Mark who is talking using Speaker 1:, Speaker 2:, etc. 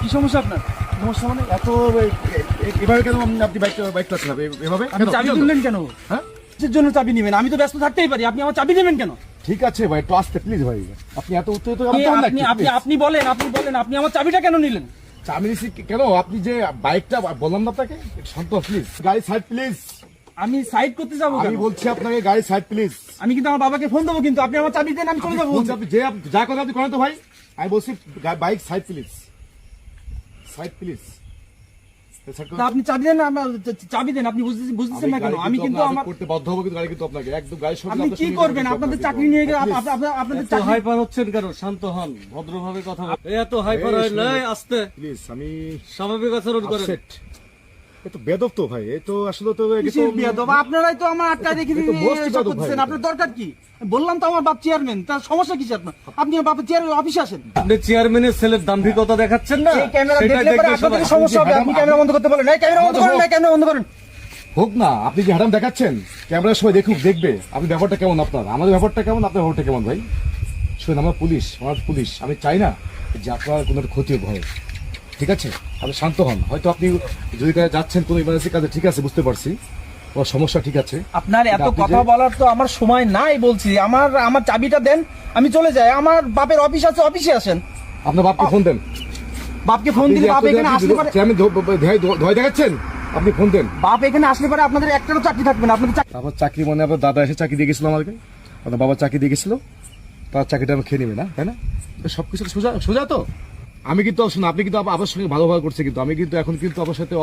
Speaker 1: কি সমস্যা আপনার? সমস্যা মানে এত এভাবে কেন আপনি- বাইক বাইক আপনি? এভাবে?
Speaker 2: আপনি চাবি তুললেন কেন?
Speaker 1: হ্যাঁ?
Speaker 2: জন্য চাবি নেবেন? আমি তো ব্যস্ত থাকতেই পারি। আপনি আমার চাবি নেবেন কেন?
Speaker 1: ঠিক আছে ভাই একটু আসতে প্লিজ ভাই। আপনি এত উত্তেজিত
Speaker 2: কে আপনি আপনি আপনি বলেন আপনি বলেন আপনি আমার চাবিটা কেন নিলেন?
Speaker 1: চাবি নিছি কেন? আপনি যে বাইকটা বললাম না আপনাকে? শান্ত প্লিজ গাড়ি সাইড প্লিজ
Speaker 2: আমি সাইড করতে যাব
Speaker 1: আমি বলছি আপনাকে গাড়ি সাইড প্লিজ
Speaker 2: আমি কিন্তু আমার বাবাকে ফোন দেবো কিন্তু আপনি আমার চাবি দেন আমি চলে যাব।
Speaker 1: আপনি যে যা কথা আপনি করেন তো ভাই। আমি বলছি bike side please side please
Speaker 2: আপনি চাবি দেন চাবি দেন আপনি বুঝতেছেন না কেন? আমি কিন্তু আমার
Speaker 1: করতে বাধ্য হব কিন্তু গাড়ি কিন্তু আপনাকে। একদম
Speaker 2: আপনি কি করবেন? আপনাদের চাকরি নিয়ে গেলে
Speaker 1: Please,
Speaker 2: আপ- আপ- আপনাদের চাকরি
Speaker 3: হাইপার হচ্ছেন কেন? শান্ত হন ভদ্রভাবে কথা বলেন এই এত হাইপার হয়
Speaker 1: শুনুন।
Speaker 3: আস্তে।
Speaker 1: please, আমি
Speaker 3: স্বাভাবিক আচরণ করেন।
Speaker 1: Upset। বেদব তো ভাই এ তো আসলে তো তো-
Speaker 2: আপনারাই তো আমার আটকায় রেখে আপনার দরকার কি? বললাম তো আমার বাপ চেয়ারম্যান তার সমস্যা কিসে আপনার আপনি বাপের অফিসে আসেন।
Speaker 3: আপনি চেয়ারম্যানের ছেলের দাম্ভিকতা দেখাচ্ছেন না?
Speaker 2: এই ক্যামেরা দেখলে পরে আপনাদের সমস্যা হবে? আপনি ক্যামেরা বন্ধ করতে বলেন। এই ক্যামেরা বন্ধ করেন এই ক্যামেরা বন্ধ করেন।
Speaker 1: হোক না আপনি যে হ্যাডাম দেখাচ্ছেন ক্যামেরার সময় দেখুক দেখবে। আপনি ব্যাপারটা কেমন আপনার? আমাদের ব্যাপারটা কেমন? আপনার ব্যাপারটা কেমন ভাই? শুনুন আমরা পুলিশ আমার পুলিশ। আমি চাই না যে আপনার কোনো একটা ক্ষতি হয় ঠিক আছে? আপনি শান্ত হন। হয়তো আপনি যদি যাচ্ছেন কোনো ইমার্জেন্সি কাজে ঠিক আছে বুঝতে পারছি। তোমার সমস্যা ঠিক আছে।
Speaker 2: আপনার এত কথা বলার তো আমার সময় নাই বলছি। আমার আমার চাবিটা দেন আমি চলে যাই। আমার বাপের অফিস আছে অফিসে আসেন।
Speaker 1: আপনার বাপকে ফোন দেন।
Speaker 2: বাপকে ফোন দিলে বাপ এখানে আসলে পরে
Speaker 1: আমি ভয় দেখাচ্ছেন? আপনি ফোন দেন।
Speaker 2: বাপ এখানে আসলে পরে আপনাদের একটারও চাকরি থাকবে না। আপনাদের চাকরি
Speaker 1: আমার চাকরি মানে আপনার দাদা এসে চাকরি দিয়ে গেছিল আমাকে। আপনার বাবা চাকরি দিয়ে গেছিল তার চাকরিটা আমি খেয়ে নেবে না তাই না? সব কিছু সোজা সোজা তো? আমি কিন্তু শুনুন আপনি কিন্তু আবার সঙ্গে ভালো ভালো করছে কিন্তু। আমি কিন্তু এখন কিন্তু আপনার সাথে